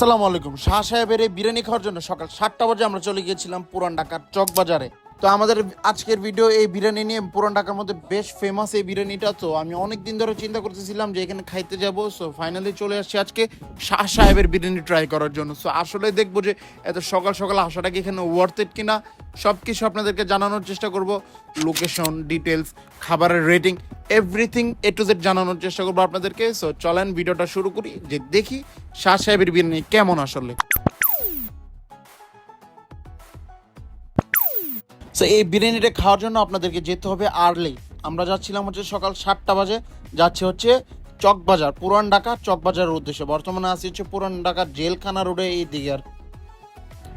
আসসালামু আলাইকুম। শাহ সাহেবের এই বিরিয়ানি খাওয়ার জন্য সকাল সাতটা বাজে আমরা চলে গিয়েছিলাম পুরান ঢাকার চক বাজারে তো আমাদের আজকের ভিডিও এই বিরিয়ানি নিয়ে পুরান ঢাকার মধ্যে বেশ ফেমাস এই বিরিয়ানিটা। তো আমি অনেক দিন ধরে চিন্তা করতেছিলাম যে এখানে খাইতে যাব। সো ফাইনালি চলে আসছি আজকে শাহ সাহেবের বিরিয়ানি ট্রাই করার জন্য। সো আসলে দেখব যে এত সকাল সকাল আসাটা কি এখানে ওয়ার্থ ইট কিনা? সব কিছু আপনাদেরকে জানানোর চেষ্টা করব। লোকেশন ডিটেলস খাবারের rating everything A to Z জানানোর চেষ্টা করব আপনাদেরকে। সো চলেন ভিডিওটা শুরু করি যে দেখি শাহ সাহেবের বিরিয়ানি কেমন আসলে। সো এই বিরিয়ানিটা খাওয়ার জন্য আপনাদেরকে যেতে হবে আর্লি আমরা যাচ্ছিলাম হচ্ছে সকাল সাতটা বাজে, যাচ্ছে হচ্ছে চকবাজার, পুরান ঢাকা চকবাজারের উদ্দেশ্যে। বর্তমানে আসি হচ্ছে পুরান ঢাকা জেলখানা রোডে এই দিকে আর।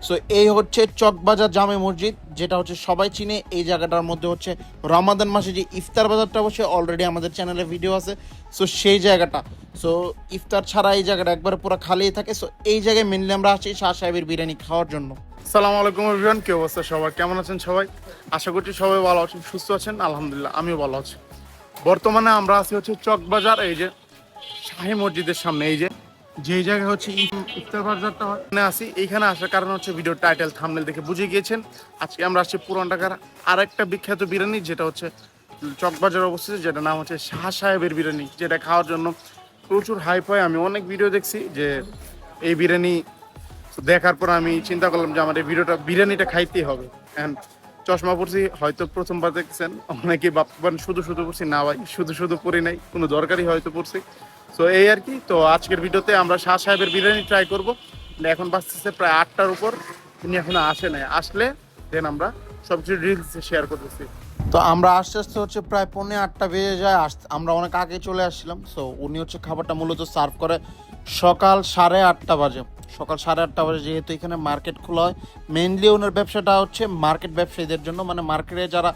সো এই হচ্ছে চকবাজার জামে মসজিদ, যেটা হচ্ছে সবাই চিনে। এই জায়গাটার মধ্যে হচ্ছে রমাদান মাসে যে ইফতার বাজারটা বসে অলরেডি আমাদের চ্যানেলে ভিডিও আছে। সো সেই জায়গাটা। সো ইফতার ছাড়া এই জায়গাটা একবার পুরো খালি থাকে। সো এই জায়গায় মেনলি আমরা আসি শাহ সাহেবের বিরিয়ানি খাওয়ার জন্য। সালাম আলাইকুম এভরিওয়ান, কি অবস্থা সবার? কেমন আছেন সবাই? আশা করছি সবাই ভালো আছেন, সুস্থ আছেন। আলহামদুলিল্লাহ, আমিও ভালো আছি। বর্তমানে আমরা আছি হচ্ছে চকবাজার, এই যে শাহী মসজিদের সামনে, এই যে যেই জায়গায় হচ্ছে ইফ- ইফতার বাজারটা হয় আসি এইখানে আসার কারণ হচ্ছে ভিডিও টাইটেল, থামনেল দেখে বুঝে গিয়েছেন। আজকে আমরা আসছি পুরান ঢাকার আরেকটা বিখ্যাত বিরিয়ানি, যেটা হচ্ছে চকবাজার অবস্থিত যেটা নাম হচ্ছে শাহ সাহেবের বিরিয়ানি, যেটা খাওয়ার জন্য প্রচুর হাইপ হয়। আমি অনেক ভিডিও দেখছি যে এই বিরিয়ানি দেখার পর আমি চিন্তা করলাম যে আমার এই ভিডিওটা বিরিয়ানিটা খাইতেই হবে। অ্যান্ড চশমা পরছি, হয়তো প্রথমবার দেখছেন। অনেকে ভাববেন শুধু শুধু পড়ছি না ভাই, শুধু শুধু পরি নাই, কোনো দরকারই হয়তো পড়ছি তো এই আর কি। তো আজকের ভিডিওতে আমরা শাহ সাহেবের বিরিয়ানি ট্রাই করব। এখন বাঁচতেছে প্রায় আটটার উপর। তিনি এখনও আসে নাই। আসলে দেন আমরা সব কিছু রিলস শেয়ার করতেছি। তো আমরা আস্তে আস্তে হচ্ছে প্রায় পৌনে আটটা বেজে যায়। আমরা অনেক আগে চলে আসছিলাম। সো উনি হচ্ছে খাবারটা মূলত সার্ভ করে সকাল সাড়ে আটটা বাজে। সকাল সাড়ে আটটা বাজে যেহেতু এখানে মার্কেট খোলা হয় মেনলি ওনার ব্যবসাটা হচ্ছে মার্কেট ব্যবসায়ীদের জন্য মানে মার্কেটে যারা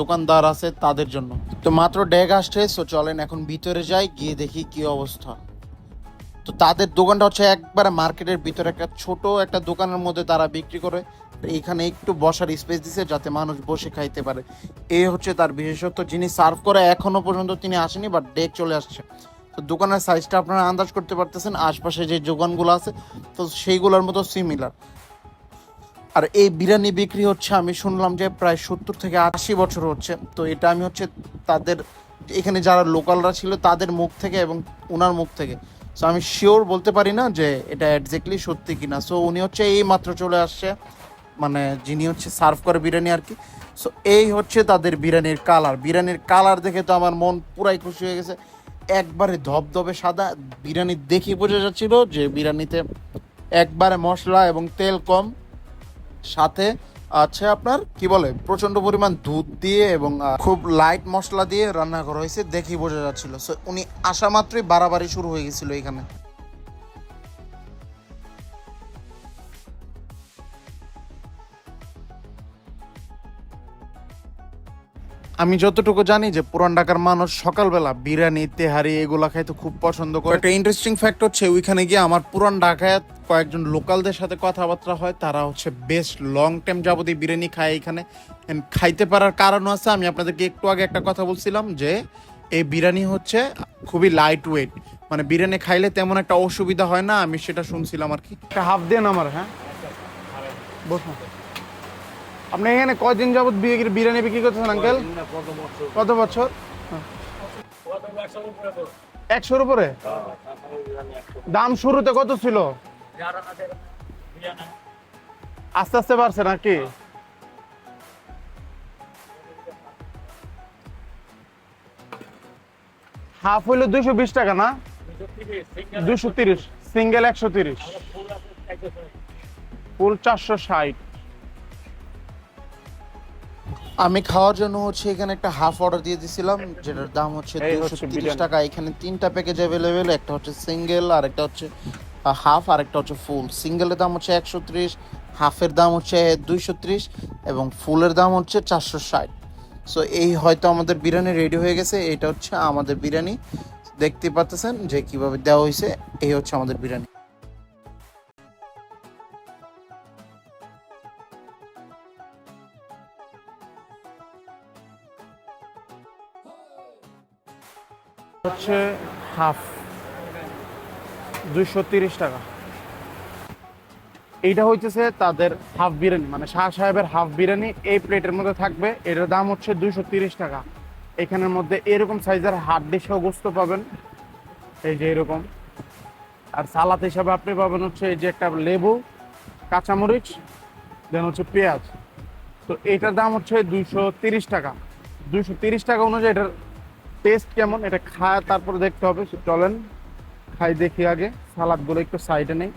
দোকানদার আছে তাদের জন্য। তো মাত্র ড্যাগ আসছে সো চলেন এখন ভিতরে যাই, গিয়ে দেখি কি অবস্থা। তো তাদের দোকানটা হচ্ছে একবারে মার্কেটের ভিতরে, একটা ছোট একটা দোকানের মধ্যে তারা বিক্রি করে। এখানে একটু বসার স্পেস দিছে যাতে মানুষ বসে খাইতে পারে। এ হচ্ছে তার বিশেষত্ব, যিনি সার্ভ করে এখনও পর্যন্ত তিনি আসেনি বাট ডেক চলে আসছে। তো দোকানের সাইজটা আপনারা আন্দাজ করতে পারতেছেন, আশপাশে যে দোকানগুলো আছে, তো সেইগুলোর মতো সিমিলার আর এই বিরিয়ানি বিক্রি হচ্ছে, আমি শুনলাম যে প্রায় সত্তর থেকে আশি বছর হচ্ছে, তো এটা আমি হচ্ছে তাদের, এখানে যারা লোকালরা ছিল তাদের মুখ থেকে এবং ওনার মুখ থেকে। সো আমি শিওর বলতে পারি না যে এটা একজ্যাক্টলি সত্যি কিনা। সো উনি হচ্ছে এই মাত্র চলে আসছে মানে যিনি হচ্ছে সার্ভ করে বিরিয়ানি আর কি। সো এই হচ্ছে তাদের বিরিয়ানির কালার বিরিয়ানির কালার দেখে তো আমার মন পুরাই খুশি হয়ে গেছে। একবারে ধবধবে সাদা বিরিয়ানি দেখে বোঝা যাচ্ছিল যে বিরিয়ানিতে একবারে মশলা এবং তেল কম। সাথে আছে আপনার, কি বলে প্রচণ্ড পরিমাণ দুধ দিয়ে এবং খুব লাইট মশলা দিয়ে রান্না করা হয়েছে দেখেই বোঝা যাচ্ছিল। সো উনি আসা মাত্রই বাড়াবাড়ি শুরু হয়ে গেছিল এখানে। আমি যতটুকু জানি যে পুরান ঢাকার মানুষ সকালবেলা বিরিয়ানি তেহারি এগুলা খাইতে খুব পছন্দ করে। একটা ইন্টারেস্টিং ফ্যাক্ট হচ্ছে ওইখানে গিয়ে আমার পুরান ঢাকায় কয়েকজন লোকালদের সাথে কথাবার্তা হয় তারা হচ্ছে বেস্ট লং টাইম যাবতীয় বিরিয়ানি খায় এখানে। খাইতে পারার কারণও আছে আমি আপনাদেরকে একটু আগে একটা কথা বলছিলাম যে এই বিরিয়ানি হচ্ছে খুবই লাইট ওয়েট মানে বিরিয়ানি খাইলে তেমন একটা অসুবিধা হয় না আমি সেটা শুনছিলাম আর কি। একটা হাফ দেন আমার হ্যাঁ? বসুন। আপনি এখানে কয়দিন যাবত বিরিয়ানি বিক্রি করতেছেন আঙ্কেল? কত বছর। একশোর উপরে? দাম শুরুতে কত ছিল? আস্তে আস্তে বাড়ছে নাকি? হাফ হইল দুইশো বিশ টাকা না? দুশো তিরিশ। সিঙ্গেল একশো তিরিশ। ফুল চারশো ষাট। আমি খাওয়ার জন্য হচ্ছে এখানে একটা হাফ অর্ডার দিয়ে দিছিলাম যেটার দাম হচ্ছে দুশো তিরিশ। টাকা। এখানে তিনটা প্যাকেজ অ্যাভেলেবেল একটা হচ্ছে সিঙ্গেল আর একটা হচ্ছে হাফ আর একটা হচ্ছে ফুল সিঙ্গেলের দাম হচ্ছে একশো ত্রিশ হাফের দাম হচ্ছে দুইশো ত্রিশ এবং ফুলের দাম হচ্ছে চারশো ষাট। সো এই হয়তো আমাদের বিরিয়ানি রেডি হয়ে গেছে এটা হচ্ছে আমাদের বিরিয়ানি। দেখতে পাচ্ছেন যে কীভাবে দেওয়া হয়েছে এই হচ্ছে আমাদের বিরিয়ানি। হচ্ছে হাফ দুইশো তিরিশ টাকা। এইটা হইতেছে তাদের হাফ বিরিয়ানি মানে শাহ সাহেবের হাফ বিরিয়ানি, এই প্লেটের মধ্যে থাকবে। এটার দাম হচ্ছে দুইশো তিরিশ টাকা। এখানের মধ্যে এরকম সাইজের হাড্ডি সহ গোস্ত পাবেন। এই যে এরকম। আর সালাদ হিসাবে আপনি পাবেন হচ্ছে এই যে একটা লেবু, কাঁচামরিচ, দেন হচ্ছে পেঁয়াজ। তো এটার দাম হচ্ছে দুইশো তিরিশ টাকা। দুইশো তিরিশ টাকা অনুযায়ী এটার টেস্ট কেমন? এটা খায়, তারপরে দেখতে হবে, চলেন। খাই দেখি আগে, সালাদগুলো একটু সাইডে নেই।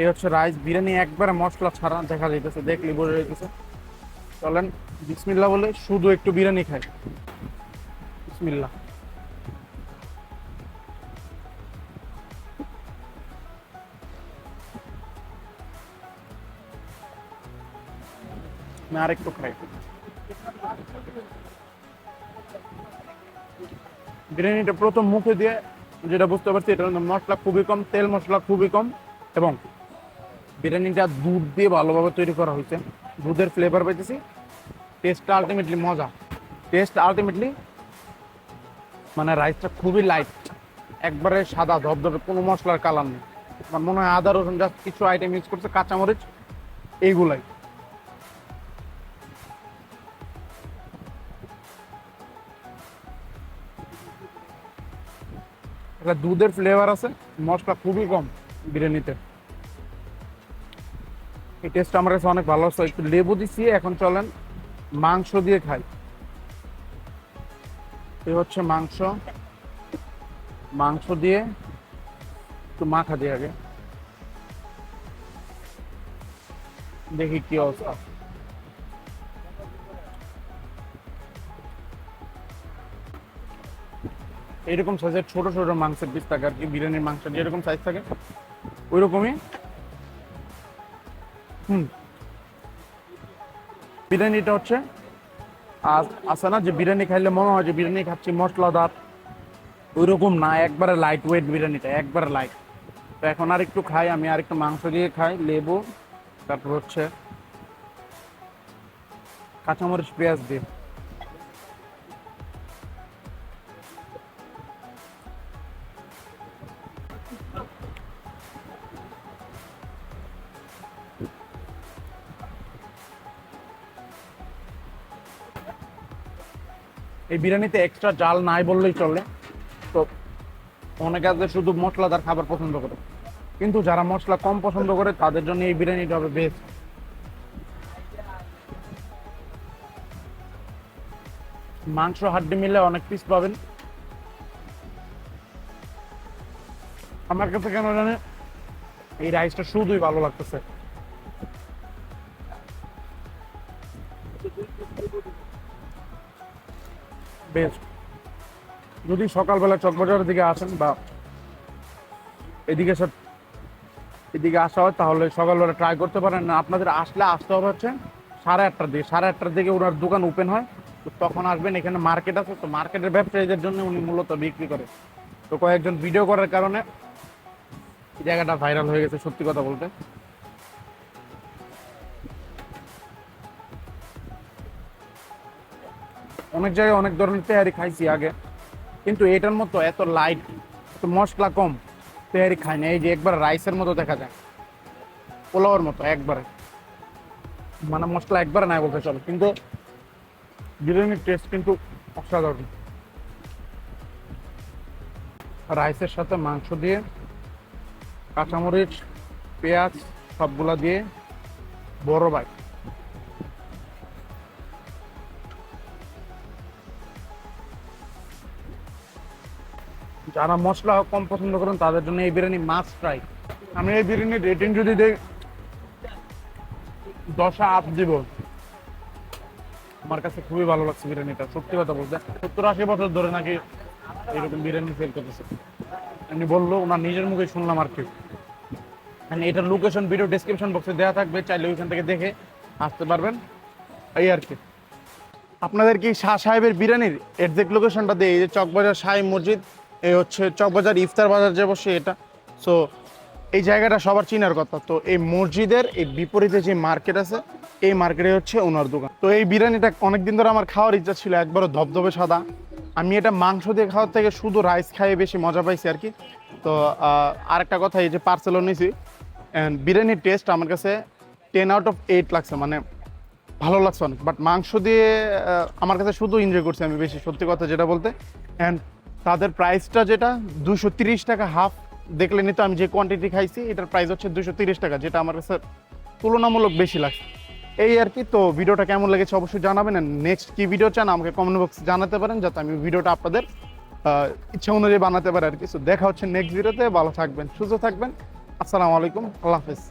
এই হচ্ছে রাইস বিরিয়ানি, একবারে মশলা ছাড়া দেখা যাইতেছে দেখলি বোঝা যাইতেছে। চলেন বিসমিল্লা বলে শুধু একটু বিরিয়ানি খাই। বিসমিল্লা আমি আরেকটু খাই বিরিয়ানিটা প্রথম মুখে দিয়ে যেটা বুঝতে পারছি এটা মশলা খুবই কম, তেল মশলা খুবই কম, এবং বিরিয়ানিটা দুধ দিয়ে ভালোভাবে তৈরি করা হয়েছে। দুধের ফ্লেভার পাইতেছি। টেস্টটা আলটিমেটলি মজা। টেস্ট আলটিমেটলি মানে রাইসটা খুবই লাইট একবারে সাদা, ধবধবে, কোনো মশলার কালার নেই। আমার মনে হয় আদা, রসুন জাস্ট কিছু আইটেম ইউজ করছে, কাঁচামরিচ, এইগুলাই। একটা দুধের ফ্লেভার আছে, মশলা খুবই কম বিরিয়ানিতে। এই টেস্ট আমার কাছে অনেক ভালো লাগছে। একটু লেবু দিচ্ছি এখন চলেন মাংস দিয়ে খাই। এই হচ্ছে মাংস। মাংস দিয়ে একটু মাখা দিয়ে আগে। দেখি কি অবস্থা। এরকম সাইজের ছোট ছোট মাংসের পিস থাকে আর কি বিরিয়ানির মাংস যেরকম সাইজ থাকে? ওই রকমই হুম। বিরিয়ানিটা হচ্ছে আর আছে না যে বিরিয়ানি খাইলে মনে হয় যে বিরিয়ানি খাচ্ছি মশলাদার। ওই রকম না একবারে লাইট ওয়েট বিরিয়ানিটা একবারে লাইট তো এখন আর একটু খাই আমি আর একটু মাংস দিয়ে খাই লেবু তারপর হচ্ছে কাঁচামরিচ পেঁয়াজ দিয়ে। এই বিরিয়ানিতে এক্সট্রা জাল নাই বললেই চলে। তো অনেকে আছে শুধু মশলাদার খাবার পছন্দ করে। কিন্তু যারা মশলা কম পছন্দ করে, তাদের জন্য এই বিরিয়ানিটা হবে বেস্ট মাংস হাড্ডি মিলে অনেক পিস পাবেন। আমার কাছে কেন জানে এই রাইসটা শুধুই ভালো লাগতেছে। বেস্ট যদি সকালবেলা চকবাজারের দিকে আসেন বা এদিকে সব এদিকে আসা হয়, তাহলে সকালবেলা ট্রাই করতে পারেন। না আপনাদের আসলে আসতে হবে হচ্ছে সাড়ে আটটার দিকে। সাড়ে আটটার দিকে ওনার দোকান ওপেন হয়। তো তখন আসবেন, এখানে মার্কেট আছে। তো মার্কেটের ব্যবসায়ীদের জন্য উনি মূলত বিক্রি করে। তো কয়েকজন ভিডিও করার কারণে জায়গাটা ভাইরাল হয়ে গেছে, সত্যি কথা বলতে। অনেক জায়গায় অনেক ধরনের তেহারি খাইছি আগে। কিন্তু এটার মতো এত লাইট এত মশলা কম তেহারি খাই না। এই যে একবার রাইসের মতো দেখা যায়। পোলাওয়ের মতো একবারে। মানে মশলা একবারে নাই বলতে চলো। কিন্তু বিরিয়ানির টেস্ট কিন্তু অসাধারণ। রাইসের সাথে মাংস দিয়ে, কাঁচামরিচ, পেঁয়াজ, সবগুলা দিয়ে, বড় বাইক যারা মশলা কম পছন্দ করেন, তাদের জন্য এই বিরিয়ানি মাছ ফ্রাই আমি এই বিরিয়ানির রেটিং যদি দেই, দশা আপ দিব। আমার কাছে খুবই ভালো লাগছে বিরিয়ানিটা, সত্যি কথা বলতে। সত্তর আশি বছর ধরে নাকি এরকম বিরিয়ানি সেল করতেছে। উনি বলল, ওনার নিজের মুখে শুনলাম আর কি। এটার লোকেশন ভিডিও ডেসক্রিপশন বক্সে দেওয়া থাকবে, চাইলে ওইখান থেকে দেখে আসতে পারবেন। এই আর কি। আপনাদের কি শাহ সাহেবের বিরিয়ানির এক্সাক্ট লোকেশনটা দিয়ে এই যে চকবাজার শাহী মসজিদ এই হচ্ছে চকবাজার ইফতার বাজার যে বসে এটা। সো এই জায়গাটা সবার চিনার কথা। তো এই মসজিদের এই বিপরীতে যে মার্কেট আছে, এই মার্কেটে হচ্ছে ওনার দোকান। তো এই বিরিয়ানিটা অনেকদিন ধরে আমার খাওয়ার ইচ্ছা ছিল, একবারও ধবধবে সাদা। আমি এটা মাংস দিয়ে খাওয়ার থেকে শুধু রাইস খাইয়ে বেশি মজা পাইছি আর কি। তো আরেকটা কথা, এই যে পার্সেলও নিয়েছি অ্যান্ড বিরিয়ানির টেস্ট আমার কাছে টেন আউট অফ এইট লাগছে মানে ভালো লাগছে অনেক। বাট মাংস দিয়ে আমার কাছে শুধু এনজয় করছি আমি বেশি, সত্যি কথা যেটা বলতে। অ্যান্ড তাদের প্রাইসটা যেটা, দুশো টাকা হাফ দেখলে নিতে আমি যে কোয়ান্টিটি খাইছি, এটার প্রাইস হচ্ছে দুশো টাকা, যেটা আমার কাছে তুলনামূলক বেশি লাগছে। এই আর কি, তো ভিডিওটা কেমন লেগেছে অবশ্যই জানাবেন। নেক্সট কি ভিডিও চান, আমাকে কমেন্ট বক্সে জানাতে পারেন, যাতে আমি ভিডিওটা আপনাদের ইচ্ছা অনুযায়ী বানাতে পারি আর কি। দেখা হচ্ছে নেক্সট ভিডিওতে ভালো থাকবেন, সুস্থ থাকবেন। আসসালামু আলাইকুম, আল্লাহ হাফিজ।